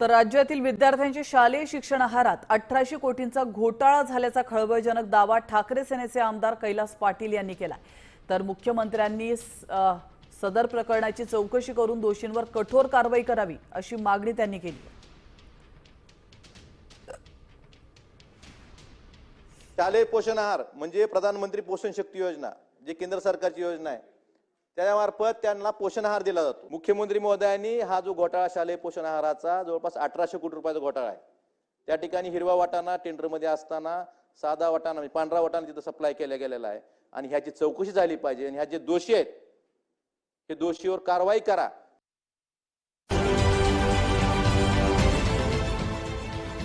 तर राज्यातील विद्यार्थ्यांच्या शालेय शिक्षण आहारात अठराशे कोटींचा घोटाळा झाल्याचा खळबळजनक दावा ठाकरे सेनेचे आमदार कैलास पाटील यांनी केला तर मुख्यमंत्र्यांनी सदर प्रकरणाची चौकशी करून दोषींवर कठोर कारवाई करावी अशी मागणी त्यांनी केली. शालेय पोषण आहार म्हणजे प्रधानमंत्री पोषण शक्ती योजना जी केंद्र सरकारची योजना आहे. त्यामार्फत त्यांना पोषण आहार दिला जातो. मुख्यमंत्री महोदयांनी हा जो घोटाळा शालेय पोषण आहाराचा जवळपास अठराशे कोटी रुपयाचा घोटाळा आहे. त्या ठिकाणी हिरवा वाटाणा टेंडरमध्ये असताना साधा वाटाणा म्हणजे पांढरा वाटाणा तिथं सप्लाय केला गेलेला आहे. आणि ह्याची चौकशी झाली पाहिजे. आणि ह्या जे दोषी आहेत हे दोषीवर कारवाई करा.